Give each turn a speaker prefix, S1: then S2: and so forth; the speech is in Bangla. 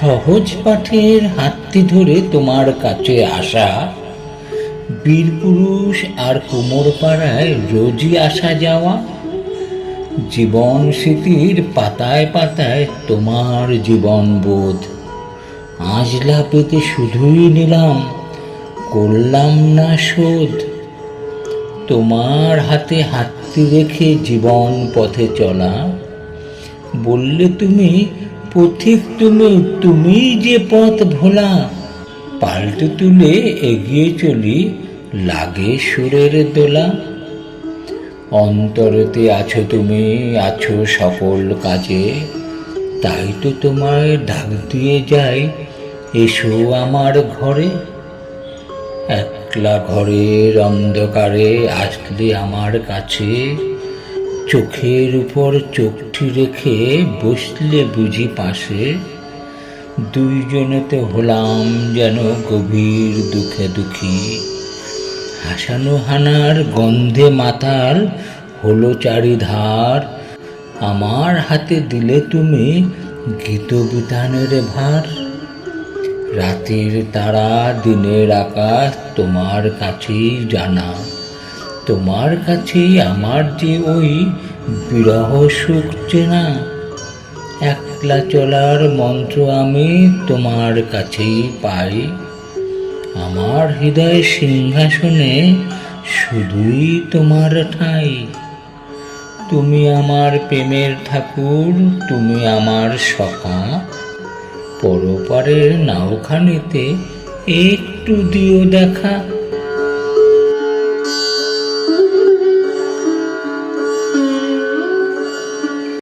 S1: সহজ পাঠের হাতটি ধরে তোমার কাছে আসা। বীরপুরুষ আর কুমোর পাড়ায় রোজই আসা যাওয়া। জীবন স্মৃতির পাতায় পাতায় তোমার জীবন বোধ আজলা পেতে শুধুই নিলাম, করলাম না শোধ। তোমার হাতে হাতটি রেখে জীবন পথে চলা। বললে তুমি পথিক তুমি তুমি যে পথ ভোলা। পাল্টে তুলে এগিয়ে চলি লাগে সুরের দোলা। অন্তরতে আছো তুমি, আছো সকল কাজে। তাই তো তোমায় ডাক দিয়ে যাই, এসো আমার ঘরে। একলা ঘরের অন্ধকারে আসলে আমার কাছে। চোখের উপর চোখটি রেখে বসলে বুঝি পাশে। দুইজনেতে হলাম যেন গভীর দুঃখে দুঃখী। হাসানো হানার গন্ধে মাতাল হলো চারিধার। আমার হাতে দিলে তুমি গীত বিতানের ভার। রাতের তারা, দিনের আকাশ তোমার কাছেই জানা। তোমার কাছেই আমার যে ওই বিরহ সুখ চেনা, একলা চলার মন্ত্র আমি তোমার কাছেই পাই। আমার হৃদয় সিংহাসনে শুধুই তোমার ঠাঁই। তুমি আমার প্রেমের ঠাকুর, তুমি আমার সখা। পরপারের নাওখানিতে একটু দিও দেখা।